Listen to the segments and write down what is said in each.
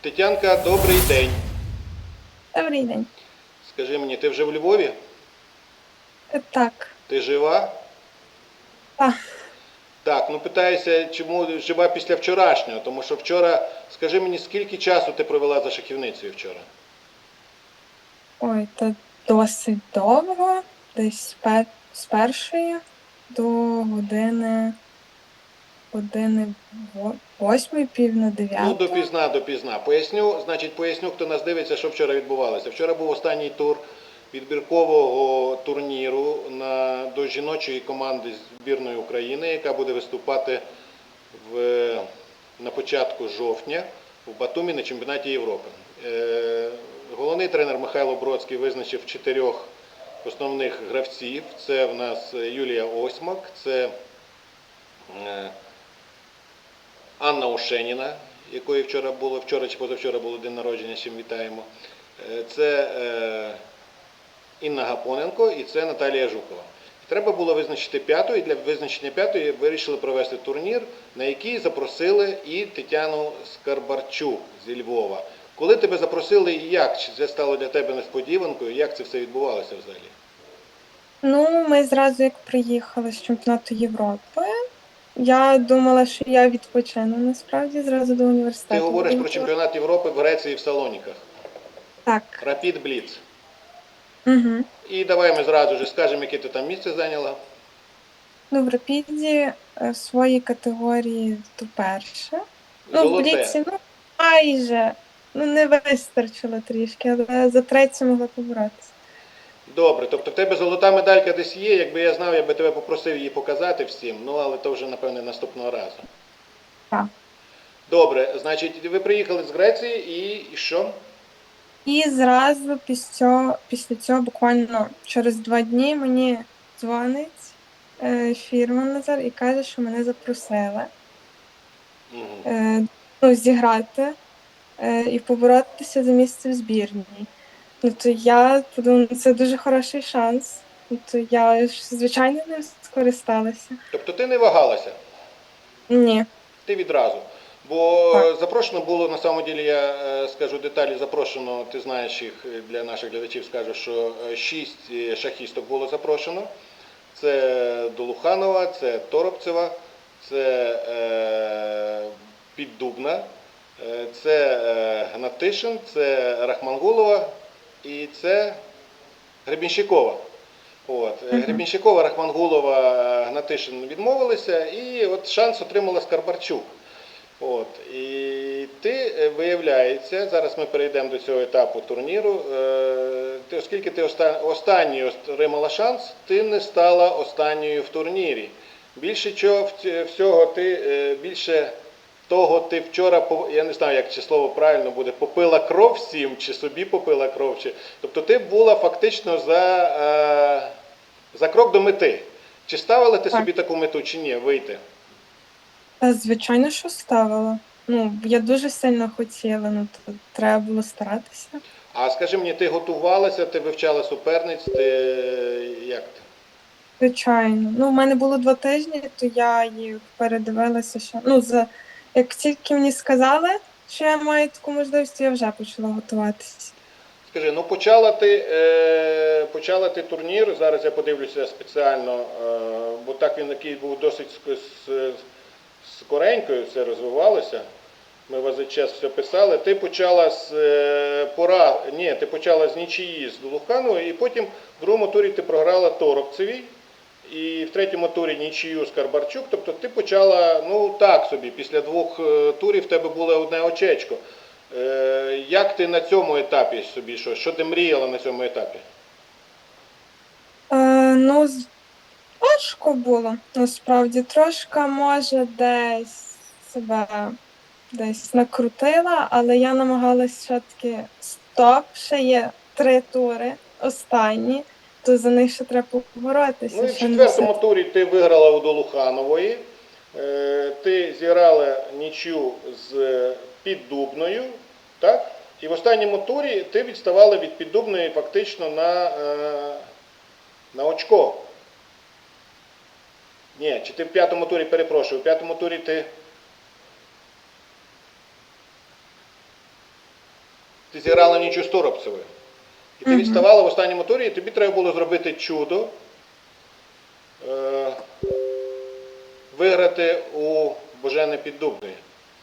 Тетянка, добрий день. Добрий день. Скажи мені, ти вже в Львові? Е, Так, Ти жива? так. Так, ну питаюся, чому жива після вчорашнього? Тому що вчора, скажи мені, скільки часу ти провела за шахівницею вчора? Ой, це досить довго. Десь з, пер... з першої до години години во- восьмої, пів на Ну, дев'яту. допізна, допізна. Поясню, значить, поясню, хто нас дивиться, що вчора відбувалося. Вчора був останній тур відбіркового турніру на, до жіночої команди збірної України, яка буде виступати в, на початку жовтня в Батумі на чемпіонаті Європи. Е, головний тренер Михайло Бродський визначив чотирьох основних гравців. Це в нас Юлія Осьмак, це е, Анна Ушеніна, якої вчора було, вчора чи позавчора було день народження, чим вітаємо. Е, Це е, Інна Гапоненко і це Наталія Жукова. Треба було визначити п'яту, і для визначення п'ятої вирішили провести турнір, на який запросили і Тетяну Скарбарчук зі Львова. Коли тебе запросили і як? Чи це стало для тебе несподіванкою? Як це все відбувалося взагалі? Ну, ми зразу як приїхали з чемпіонату Європи. Я думала, що я відпочину насправді зразу до університету. Ти говориш про чемпіонат Європи в Греції і в Салоніках. Так. Рапід Бліц. Угу. І давай ми зразу ж скажемо, яке ти там місце зайняла. Ну, в Рапіді е, в своїй категорії то перше. Ну, в Золоте. Бліці, ну, майже. Ну, не вистачило трішки, але за третє могла поборотися. Добре, тобто в тебе золота медалька десь є. Якби я знав, я би тебе попросив її показати всім. Ну, але то вже, напевне, наступного разу. Так. Добре, значить, ви приїхали з Греції і, і що? І зразу після цього, після цього, буквально через два дні, мені дзвонить е, фірма Назар і каже, що мене запросили Мгм. е, ну, зіграти е, і поборотися за місце в збірній. Ну, то я подумала, це дуже хороший шанс. Ну, то я ж, звичайно, ним скористалася. Тобто ти не вагалася, Ні. ти відразу. Бо Так. запрошено було, на самом деле, я е, скажу деталі, запрошено, ти знаєш їх е, для наших глядачів, скажу, що е, шість шахісток було запрошено. Це Долуханова, це Торопцева, це е, Піддубна, це е, Гнатишин, це Рахмангулова і це Гребінщикова. От. е, Гребінщикова, Рахмангулова, е, Гнатишин відмовилися, і от шанс отримала Скарбарчук. От. І ти, е, виявляється, зараз ми перейдемо до цього етапу турніру. Ти, оскільки ти оста- останньою отримала шанс, ти не стала останньою в турнірі. Більше чого всього, ти більше того, ти вчора я не знаю, як чи слово правильно буде, попила кров всім, чи собі попила кров, чи тобто ти була фактично за, е, за крок до мети. Чи ставила ти Так. собі таку мету, чи ні, вийти? Звичайно, що ставила. Ну, я дуже сильно хотіла, ну то треба було старатися. А скажи мені, ти готувалася, ти вивчала суперниць, ти як ти? Звичайно. Ну, в мене було два тижні, то я їх передивилася, що ну, за як тільки мені сказали, що я маю таку можливість, я вже почала готуватися. Скажи, ну почала ти, е, почала ти турнір, зараз я подивлюся спеціально, е, бо так він такий був досить скоренькою, все розвивалося. Ми вас за час все писали. Ти почала з е, пора, ні, ти почала з нічиї з Дулухановою, і потім в другому турі ти програла Торопцевій, і в третьому турі нічию з Карбарчук. Тобто ти почала, ну так собі, після двох е, турів в тебе було одне очечко. Е, Як ти на цьому етапі собі що? Що ти мріяла на цьому етапі? Е, ну, важко було, насправді. Трошки, може, десь себе десь накрутила, але я намагалась все-таки стоп, ще є три тури останні, то за них ще треба поборотися. Ну і в ще не четвертому все. турі ти виграла у Долуханової. Е, Ти зіграла нічю з Піддубною, так? І в останньому турі ти відставала від Піддубної фактично на, е, на очко. Ні, чи ти в п'ятому турі перепрошую, в п'ятому турі ти. ти зіграла нічу з Торопцевою. І ти відставала в останньому турі, і тобі треба було зробити чудо. Е, виграти у Божени Піддубної,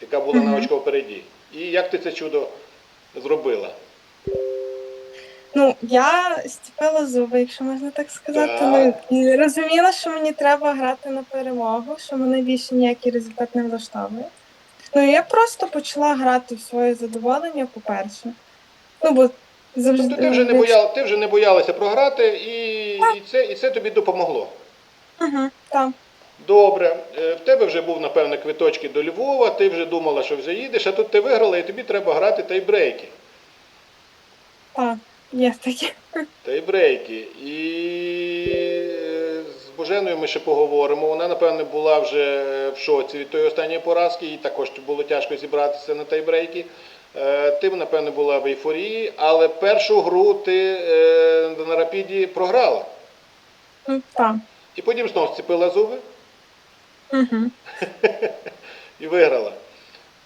яка була на очко впереді. І як ти це чудо зробила? Ну, я стіпила зуби, якщо можна так сказати. Так. Ну, розуміла, що мені треба грати на перемогу, що мене більше ніякий результат не влаштовує. Ну, я просто почала грати в своє задоволення, по-перше. Ну, бо. Тобто ти вже не бояла, ти вже не боялася програти, і, і, це, і це тобі допомогло. Угу, так. Добре, Е, в тебе вже був, напевне, квиточки до Львова, ти вже думала, що вже їдеш, а тут ти виграла, і тобі треба грати тайбрейки. Так, є таке. Тайбрейки. І е, з Боженою ми ще поговоримо. Вона, напевне, була вже в шоці від тої останньої поразки, їй також було тяжко зібратися на тайбрейки. Е, Ти, напевне, була в ейфорії, але першу гру ти е, на рапіді програла. Так. І потім знову зцепила зуби Угу. і виграла.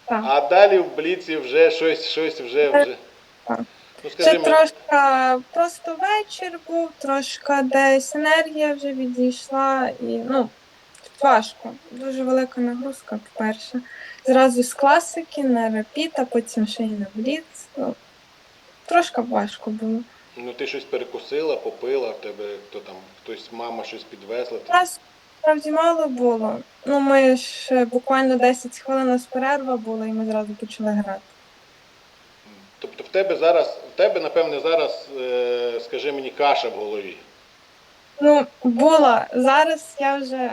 Так. А далі в бліці вже щось, щось вже вже. Так. Ну, скажи Це мені, трошки просто вечір був, трошки десь енергія вже відійшла і ну важко. Дуже велика нагрузка, по-перше. Зразу з класики на рапіт, а потім ще й на бліц. Ну, трошки важко було. ну ти щось перекусила, попила, в тебе хто там, хтось, мама щось підвезла. ти- Нас справді мало було. Ну, ми ж буквально 10 хвилин з перерва була, і ми зразу почали грати. Тобто в тебе зараз, в тебе, напевне, зараз, е, скажи мені, каша в голові. Ну, була. Зараз я вже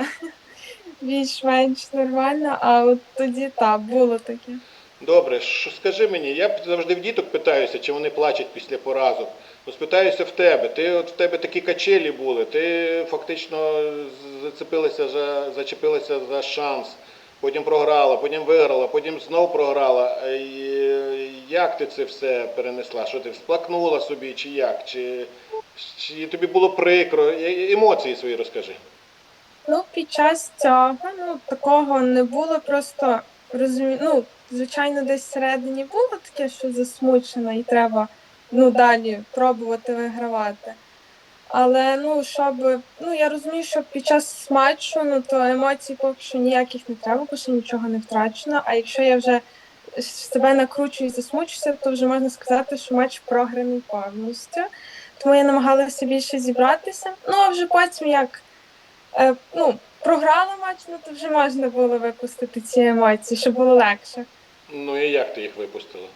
більш-менш нормальна, а от тоді так, було таке. Добре, що скажи мені, я завжди в діток питаюся, чи вони плачуть після поразок. Ну, спитаюся в тебе. Ти от в тебе такі качелі були, ти фактично зацепилася за зачепилася за шанс, потім програла, потім виграла, потім знов програла. І Як ти це все перенесла? Що ти всплакнула собі, чи як? Чи, чи тобі було прикро? Е- Емоції свої розкажи. Ну, під час цього ну, такого не було, просто розумі... ну, звичайно, десь всередині було таке, що засмучено і треба ну, далі пробувати вигравати. Але ну, щоб ну я розумію, що під час матчу ну то емоцій поки що ніяких не треба, бо ще нічого не втрачено. А якщо я вже себе накручую і засмучуся, то вже можна сказати, що матч програний повністю. Тому я намагалася більше зібратися. Ну а вже потім як ну, програла матч, ну то вже можна було випустити ці емоції, щоб було легше. Ну і як ти їх випустила?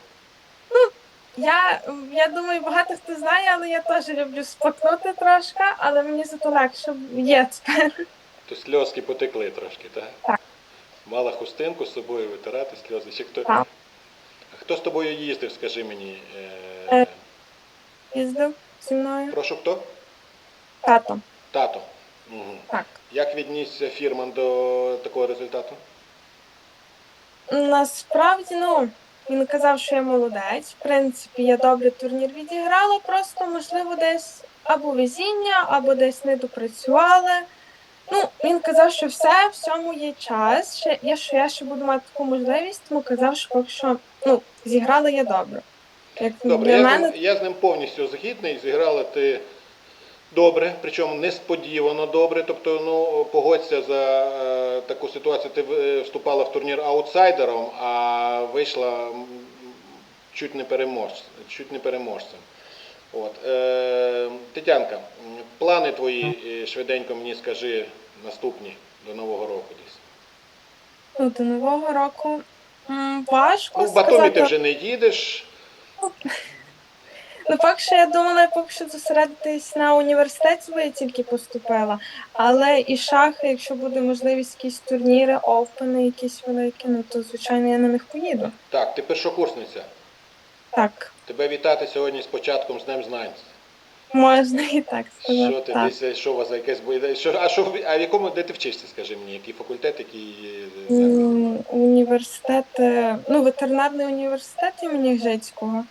Я, я думаю, багато хто знає, але я теж люблю сплакнути трошки, але мені зато легше є тепер. То сльозки потекли трошки, так? Так. Мала хустинку з собою витирати сльози. Ще хто... Так. Хто з тобою їздив, скажи мені? Е. Е... Їздив зі мною. Прошу хто? Тато. Тато. Угу. Так. Як віднісся Фірман до такого результату? Насправді, ну, він казав, що я молодець. В принципі, я добре турнір відіграла, просто, можливо, десь або везіння, або десь не допрацювала. Ну, він казав, що все, в цьому є час. Ще, я, що я ще буду мати таку можливість, тому казав, що поки що ну, зіграла я добре. Як Добре, для я, мене, з ним, я з ним повністю згідний. Зіграла ти добре, причому несподівано добре. Тобто, ну, погодься за е, таку ситуацію. Ти е, вступала в турнір аутсайдером, а вийшла чуть не переможцем. Чуть не переможцем. От. Е, Тетянка, плани твої е, швиденько мені скажи наступні до Нового року десь. ну, до Нового року м, важко Ну, в Батумі сказати. ти вже не їдеш. Ну, поки що я думала поки що зосередитись на університет, бо я тільки поступила. Але і шахи, якщо буде можливість якісь турніри, опени, якісь великі, ну то звичайно я на них поїду. Так, ти першокурсниця. Так, Тебе вітати сьогодні з початком з Днем Знань. можна і так сказати. Що ти так. десь, що у вас за якесь? Що, а що а в якому де ти вчишся, скажи мені, який факультет, який е, Університет, е, ну, ветеринарний університет імені Гжецького.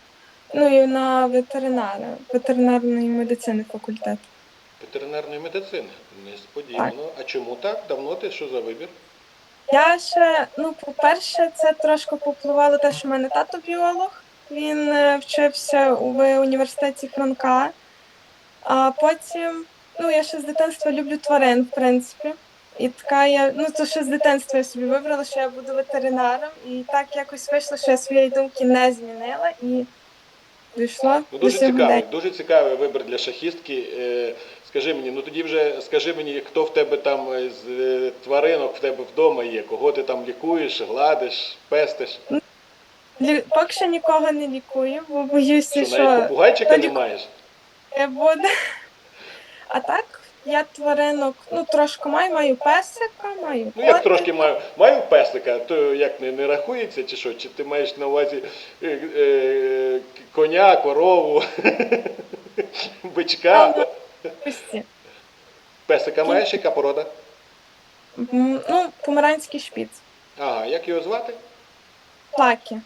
Ну і на ветеринара, ветеринарної медицини факультет. ветеринарної медицини? Несподівано. А чому так? Давно ти що за вибір? Я ще, ну, по-перше, це трошки попливало те, що в мене тато біолог. Він е, вчився у- в університеті Франка, а потім, ну, я ще з дитинства люблю тварин, в принципі. І така я, ну це ще з дитинства я собі вибрала, що я буду ветеринаром, і так якось вийшло, що я своєї думки не змінила і дійшла Ну, дуже цікавий, дуже цікавий вибір для шахістки. Е, Скажи мені, ну тоді вже скажи мені, хто в тебе там е, з е, тваринок в тебе вдома є, кого ти там лікуєш, гладиш, пестиш. Лі... Поки що нікого не лікую, бо боюся, Що навіть що попугайчика тоді- не маєш? не буде. А так, я тваринок, ну трошки маю, маю песика, маю Ну як котика. трошки маю, маю песика, то як не, не рахується чи що? Чи ти маєш на увазі е, е, коня, корову, бичка? Пусті. Песика маєш, яка порода? М, Ну, помаранський шпіц. Ага, як його звати? Плакі.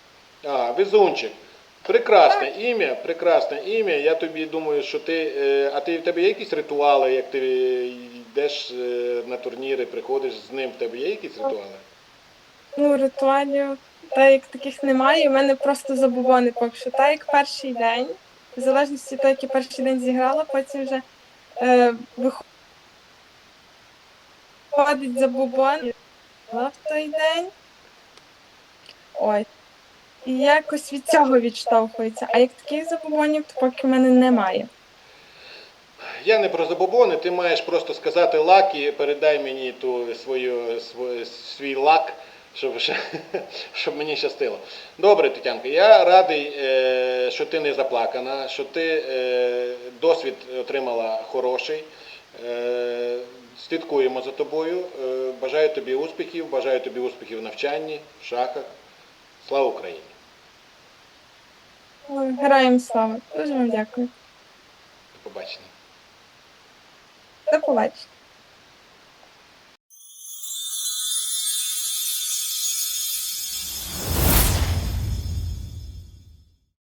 А, везунчик. Прекрасне ім'я, прекрасне ім'я. Я тобі думаю, що ти. е, А ти в тебе є якісь ритуали, як ти йдеш е, на турніри, приходиш з ним, в тебе є якісь ритуали? Ну, ритуалів, та як таких немає. У мене просто забобони поки що. Та як перший день, в залежності від як я перший день зіграла, потім вже е, виходить забобон в той день. Ой. І якось від цього відштовхується. А як таких забобонів, то поки в мене немає. Я не про забобони, ти маєш просто сказати лак і передай мені ту свою, свою свій лак, щоб, щоб мені щастило. Добре, Тетянка, я радий, е, що ти не заплакана, що ти е, досвід отримала хороший. Е, Слідкуємо за тобою. Бажаю тобі успіхів, бажаю тобі успіхів в навчанні, в шахах. Слава Україні! Героям слава. Дуже вам дякую. До побачення. До побачення.